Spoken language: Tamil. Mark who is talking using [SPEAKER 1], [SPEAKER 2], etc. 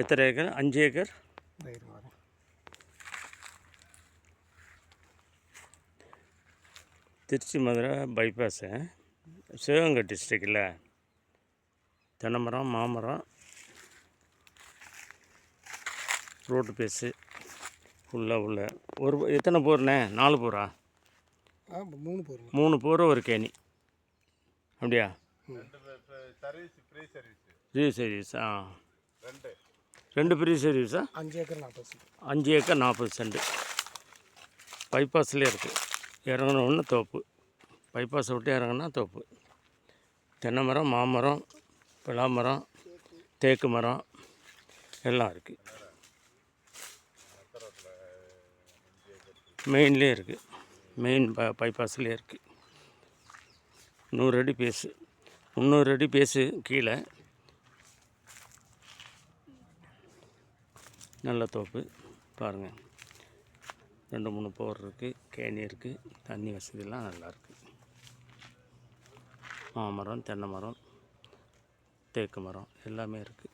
[SPEAKER 1] எத்தனை ஏக்கர்? அஞ்சு ஏக்கர்? திருச்சி மதுரை பைபாஸு சிவகங்கை டிஸ்ட்ரிக்டில் தென்னைமரம் மாமரம். ரோட்டு பேஸு ஃபுல்லாக உள்ள. ஒரு எத்தனை போர்ண்ணே? நாலு போரா?
[SPEAKER 2] மூணு போருங்க
[SPEAKER 1] மூணு போர் ஒரு கேணி. அப்படியா?
[SPEAKER 3] Service free service
[SPEAKER 1] free service ஆ. ரெண்டு ஃப்ரீ சர்வீஸா
[SPEAKER 2] அஞ்சு ஏக்கர் நாற்பது சென்ட்.
[SPEAKER 1] அஞ்சு ஏக்கர் நாற்பது சென்ட். பைபாஸ்லேயே இருக்குது இறங்கினோன்னு தோப்பு. பைபாஸை விட்டு இறங்குனா தோப்பு. தென்னை மரம் மாமரம் பலாமரம் தேக்கு மரம் எல்லாம் இருக்குது மெயின்லேயே இருக்குது மெயின் ப பைபாஸ்லேயே இருக்குது நூறு அடி பேஸு முந்நூறு அடி பேஸு கீழே. நல்ல தோப்பு பாருங்கள் ரெண்டு மூணு போர் இருக்குது கேணி இருக்குது தண்ணி வசதியெல்லாம் நல்லா இருக்குது மாமரம் தென்னை மரம் தேக்கு மரம் எல்லாமே இருக்குது